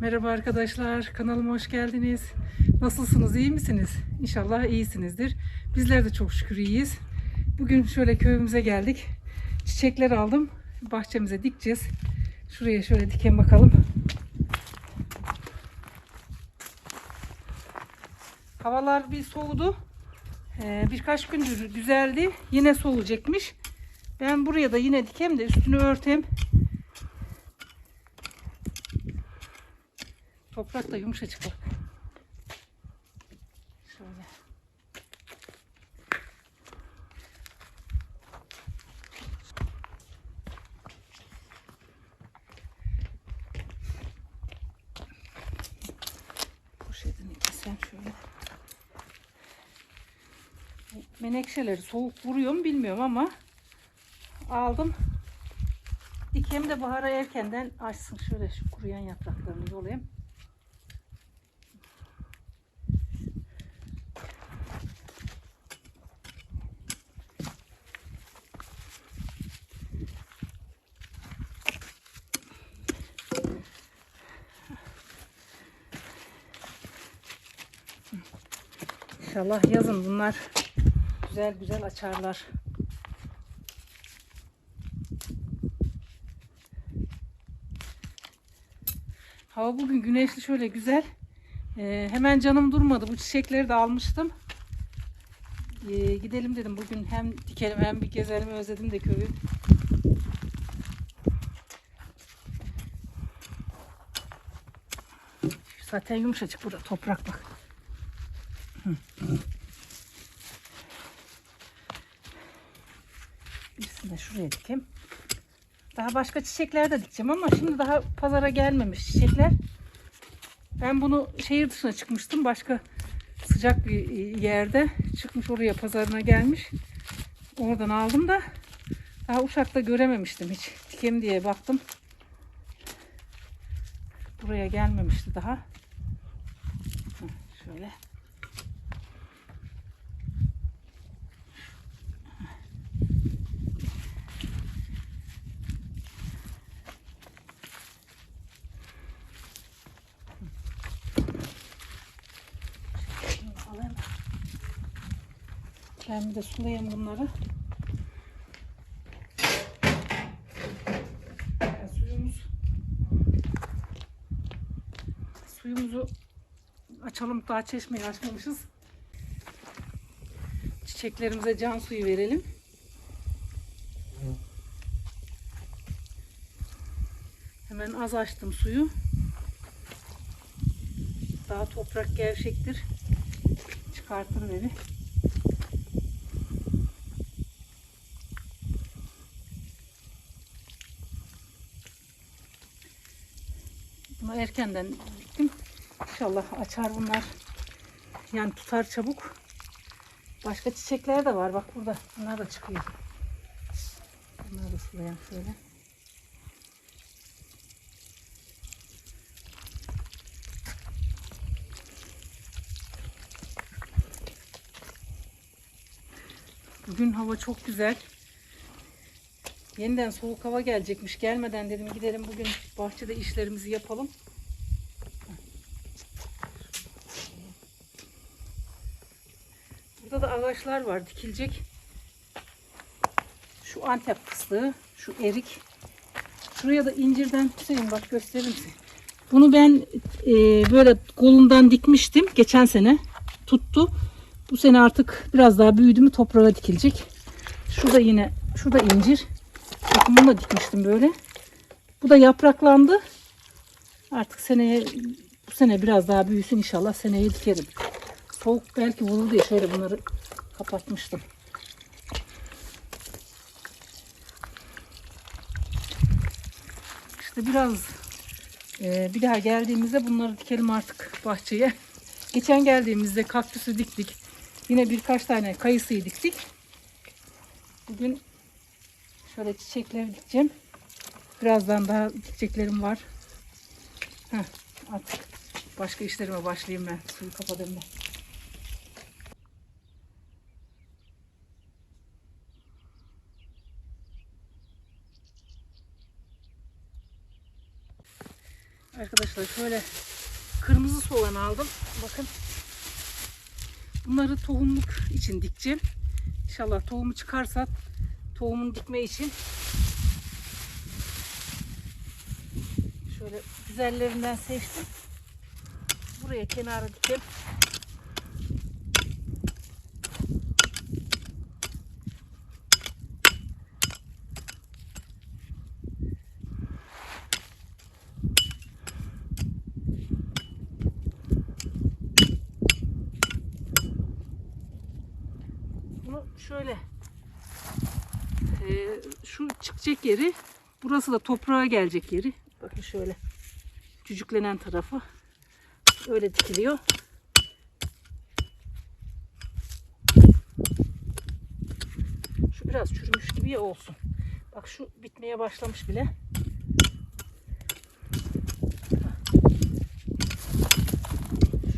Merhaba arkadaşlar, kanalıma hoş geldiniz. Nasılsınız, iyi misiniz? İnşallah iyisinizdir. Bizler de çok şükür iyiyiz. Bugün şöyle köyümüze geldik. Çiçekler aldım. Bahçemize dikeceğiz. Şuraya şöyle diken bakalım. Havalar bir soğudu. Ee, birkaç gündür güzeldi. Yine soğuyacakmış. Ben buraya da yine dikem de üstünü örtem. Toprak da yumuşacık bak. Şöyle. Poşetini kesem şöyle. Menekşeleri soğuk vuruyor mu bilmiyorum ama aldım. Dikem de bahara erkenden açsın. Şöyle şu kuruyan yapraklarını yolayayım. İnşallah yazın bunlar güzel güzel açarlar. Hava bugün güneşli şöyle güzel. Ee, hemen canım durmadı. Bu çiçekleri de almıştım. Ee, gidelim dedim bugün hem dikelim hem bir gezelim özledim de köyü. Zaten yumuşacık burada toprak bak. Birisini de şuraya dikeyim. Daha başka çiçekler de dikeceğim ama şimdi daha pazara gelmemiş çiçekler. Ben bunu şehir dışına çıkmıştım. Başka sıcak bir yerde çıkmış oraya pazarına gelmiş. Oradan aldım da daha Uşak'ta görememiştim hiç. Dikem diye baktım. Buraya gelmemişti daha. Heh, Şöyle. Şunu alayım. Bir de sulayayım bunları. Suyumuz suyumuzu açalım daha çeşmeyi açmamışız. Çiçeklerimize can suyu verelim. Hemen az açtım suyu. Daha toprak gevşektir. Çıkartır beni. Bunu erkenden diktim. İnşallah açar bunlar. Yani tutar çabuk. Başka çiçekler de var. Bak burada. Bunlar da çıkıyor. Bunları da sulayalım şöyle. Bugün hava çok güzel. Yeniden soğuk hava gelecekmiş. Gelmeden dedim gidelim bugün bahçede işlerimizi yapalım. Burada da ağaçlar var dikilecek. Şu antep fıstığı, şu erik. Şuraya da incirden Hüseyin bak göstereyim size. Bunu ben e, böyle kolundan dikmiştim geçen sene. Tuttu. Bu sene artık biraz daha büyüdü mü toprağa dikilecek. Şurada yine şurada incir. Bakın bunu dikmiştim böyle. Bu da yapraklandı. Artık seneye bu sene biraz daha büyüsün inşallah seneye dikerim. Soğuk belki vurur diye şöyle bunları kapatmıştım. İşte biraz e, bir daha geldiğimizde bunları dikelim artık bahçeye. Geçen geldiğimizde kaktüsü diktik. Yine birkaç tane kayısıyı diktik. Bugün şöyle çiçekleri dikeceğim. Birazdan daha dikeceklerim var. Heh, artık başka işlerime başlayayım ben. Suyu kapatayım ben. Arkadaşlar şöyle kırmızı soğan aldım. Bakın. Bunları tohumluk için dikeceğim. İnşallah tohumu çıkarsa tohumun dikme için şöyle güzellerinden seçtim. Buraya kenara dikeyim. Bunu şöyle eee, şu çıkacak yeri burası da toprağa gelecek yeri. Bakın şöyle cücüklenen tarafı öyle dikiliyor. Şu biraz çürümüş gibi olsun. Bak şu bitmeye başlamış bile.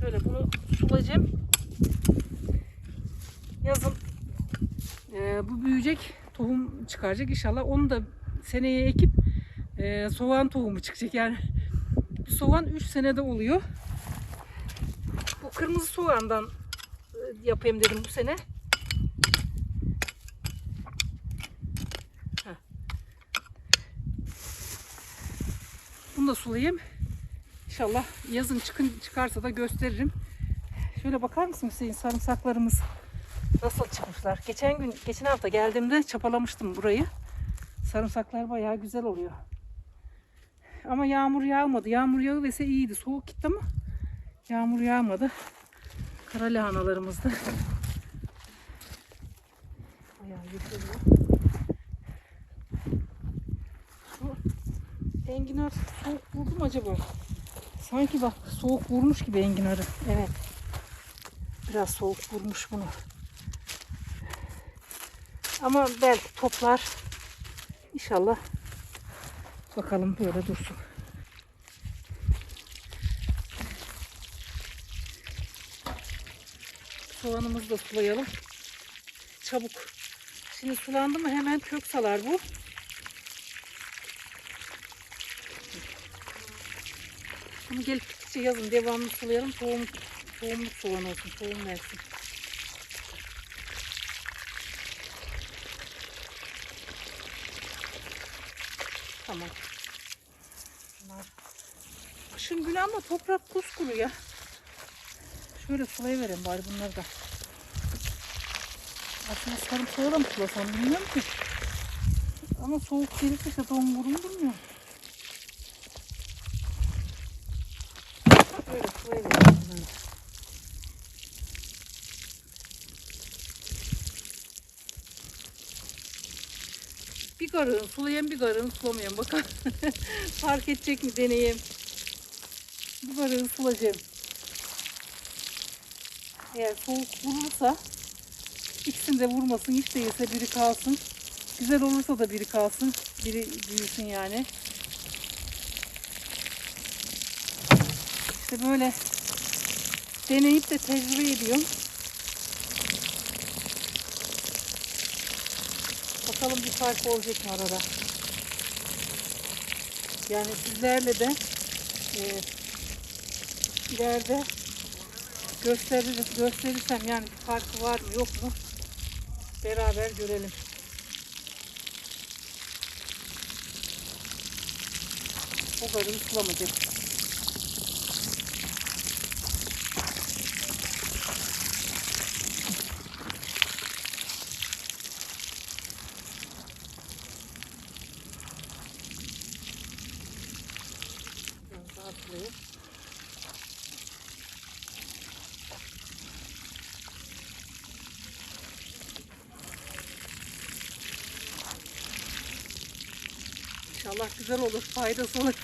Şöyle bunu sulayacağım. Yazın e, bu büyüyecek, çıkaracak inşallah. Onu da seneye ekip e, soğan tohumu çıkacak. Yani soğan 3 senede oluyor. Bu kırmızı soğandan e, yapayım dedim bu sene. Heh. Bunu da sulayayım. İnşallah yazın çıkın çıkarsa da gösteririm. Şöyle bakar mısın Hüseyin sarımsaklarımız nasıl çıkmışlar. Geçen gün, geçen hafta geldiğimde çapalamıştım burayı. Sarımsaklar bayağı güzel oluyor. Ama yağmur yağmadı. Yağmur yağıverse iyiydi. Soğuk gitti ama yağmur yağmadı. Kara lahanalarımız da bayağı yükseliyor. Şu enginar soğuk vurdu mu acaba? Sanki bak soğuk vurmuş gibi enginarı. Evet. Biraz soğuk vurmuş bunu. Ama belki toplar. İnşallah. Bakalım böyle dursun. Soğanımızı da sulayalım. Çabuk. Şimdi sulandı mı hemen kök salar bu. Bunu gelip gittikçe yazın devamlı sulayalım. Tohum, tohumluk soğan olsun. Tohum versin. Tamam. Bunlar. Kışın günü ama toprak kuskuru ya. Şöyle sulayıvereyim bari bunları da. Aslında sarımsağı da mı sulasam bilmiyorum ki. Ama soğuk gelirse de don durmuyor. Böyle sulayıvereyim bunları. Garığın sulayan bir garığın sulamayan. Bakalım fark edecek mi deneyeyim. Bir garığın sulayacağım. Eğer soğuk vurursa ikisini de vurmasın. Hiç değilse biri kalsın. Güzel olursa da biri kalsın. Biri büyüsün yani. İşte böyle deneyip de tecrübe ediyorum. Bakalım bir fark olacak mı arada. Yani sizlerle de e, ileride gösterir, gösterirsem yani bir farkı var mı yok mu beraber görelim. O kadar ıslamayacak. Biraz daha sulayayım. İnşallah güzel olur, faydası olur.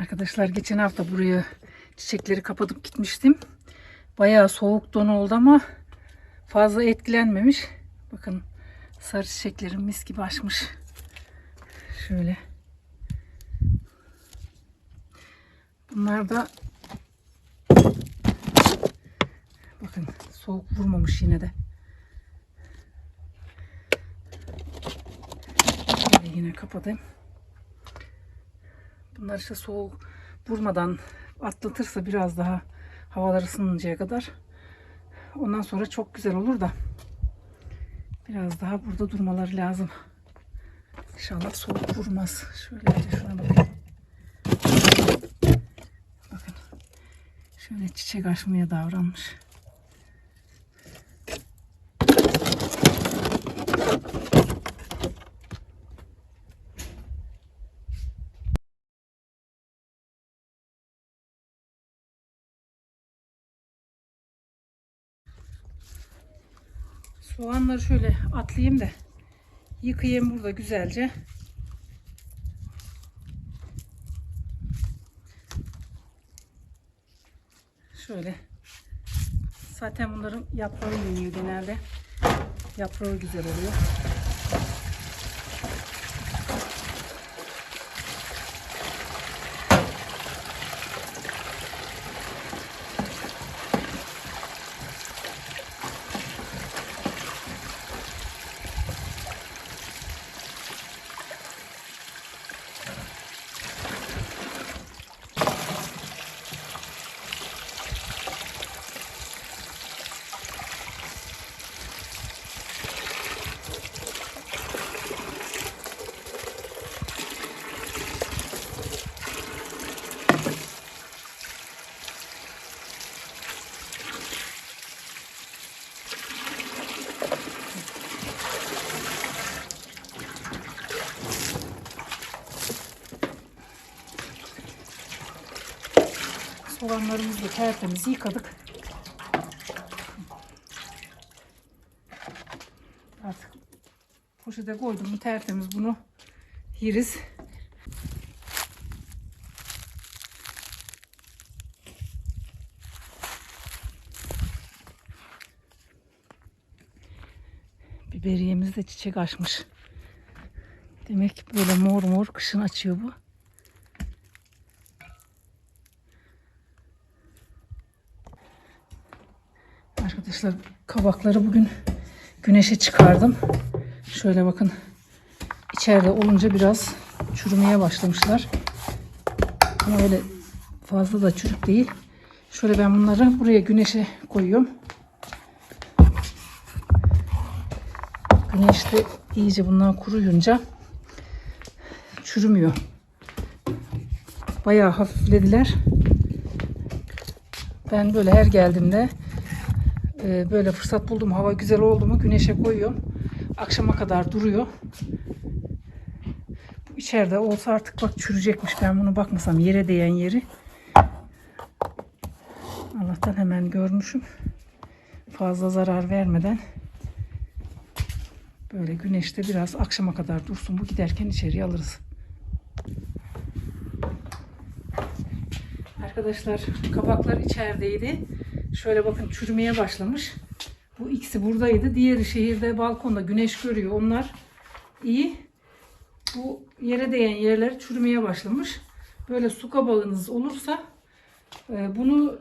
Arkadaşlar geçen hafta buraya çiçekleri kapatıp gitmiştim. Bayağı soğuk don oldu ama fazla etkilenmemiş. Bakın sarı çiçeklerim mis gibi açmış. Şöyle. Bunlar da Bakın soğuk vurmamış yine de. Şöyle yine kapatayım. Bunlar işte soğuk vurmadan atlatırsa biraz daha havalar ısınıncaya kadar ondan sonra çok güzel olur da biraz daha burada durmaları lazım. İnşallah soğuk vurmaz. Şöyle şuna bakayım. Şöyle çiçek açmaya davranmış. Soğanları şöyle atlayayım da yıkayayım burada güzelce. Şöyle. Zaten bunların yaprağı yeniyor genelde. Yaprağı güzel oluyor. Soğanlarımızı da tertemiz yıkadık. Artık poşete koydum mu tertemiz bunu yeriz. Biberiyemiz de çiçek açmış. Demek böyle mor mor kışın açıyor bu. Arkadaşlar kabakları bugün güneşe çıkardım. Şöyle bakın. içeride olunca biraz çürümeye başlamışlar. Ama öyle fazla da çürük değil. Şöyle ben bunları buraya güneşe koyuyorum. Güneşte iyice bunlar kuruyunca çürümüyor. Bayağı hafiflediler. Ben böyle her geldiğimde e, böyle fırsat buldum hava güzel oldu mu güneşe koyuyorum. Akşama kadar duruyor. Bu içeride olsa artık bak çürüyecekmiş. Ben bunu bakmasam yere değen yeri. Allah'tan hemen görmüşüm. Fazla zarar vermeden. Böyle güneşte biraz akşama kadar dursun. Bu giderken içeriye alırız. Arkadaşlar kabaklar içerideydi. Şöyle bakın çürümeye başlamış. Bu ikisi buradaydı. Diğeri şehirde balkonda güneş görüyor. Onlar iyi. Bu yere değen yerler çürümeye başlamış. Böyle su kabağınız olursa e, bunu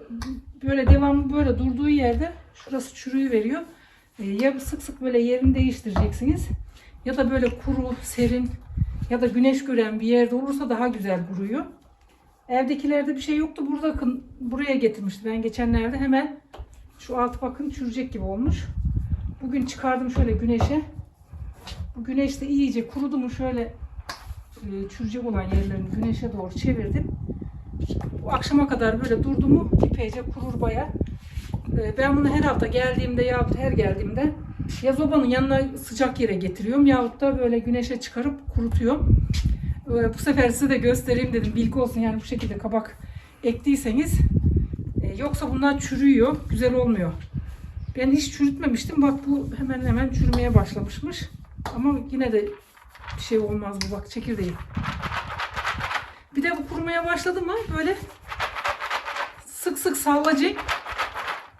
böyle devamlı böyle durduğu yerde şurası çürüyü veriyor. Ya sık sık böyle yerini değiştireceksiniz ya da böyle kuru, serin ya da güneş gören bir yerde olursa daha güzel kuruyor. Evdekilerde bir şey yoktu. Burada buraya getirmişti. Ben geçenlerde hemen şu altı bakın çürüyecek gibi olmuş. Bugün çıkardım şöyle güneşe. Bu güneşte iyice kurudu mu şöyle e, çürüyecek olan yerlerini güneşe doğru çevirdim. Bu akşama kadar böyle durdu mu epeyce kurur baya. E, ben bunu her hafta geldiğimde yahut her geldiğimde ya zobanın yanına sıcak yere getiriyorum yahut da böyle güneşe çıkarıp kurutuyorum. Ee, bu sefer size de göstereyim dedim. Bilgi olsun yani bu şekilde kabak ektiyseniz. E, yoksa bunlar çürüyor. Güzel olmuyor. Ben hiç çürütmemiştim. Bak bu hemen hemen çürümeye başlamışmış. Ama yine de bir şey olmaz bu bak çekirdeği. Bir de bu kurumaya başladı mı böyle sık sık sallayacak.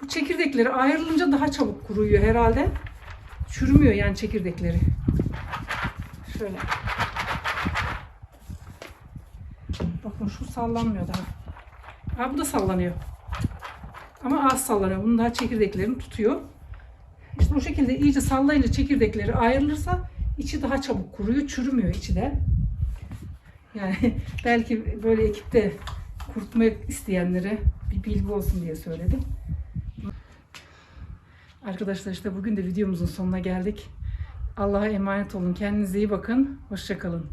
Bu çekirdekleri ayrılınca daha çabuk kuruyor herhalde. Çürümüyor yani çekirdekleri. Şöyle. Bakın şu sallanmıyor daha. Ha bu da sallanıyor. Ama az sallanıyor. Bunun daha çekirdeklerini tutuyor. İşte bu şekilde iyice sallayınca çekirdekleri ayrılırsa içi daha çabuk kuruyor. Çürümüyor içi de. Yani belki böyle ekipte kurutmak isteyenlere bir bilgi olsun diye söyledim. Arkadaşlar işte bugün de videomuzun sonuna geldik. Allah'a emanet olun. Kendinize iyi bakın. Hoşçakalın.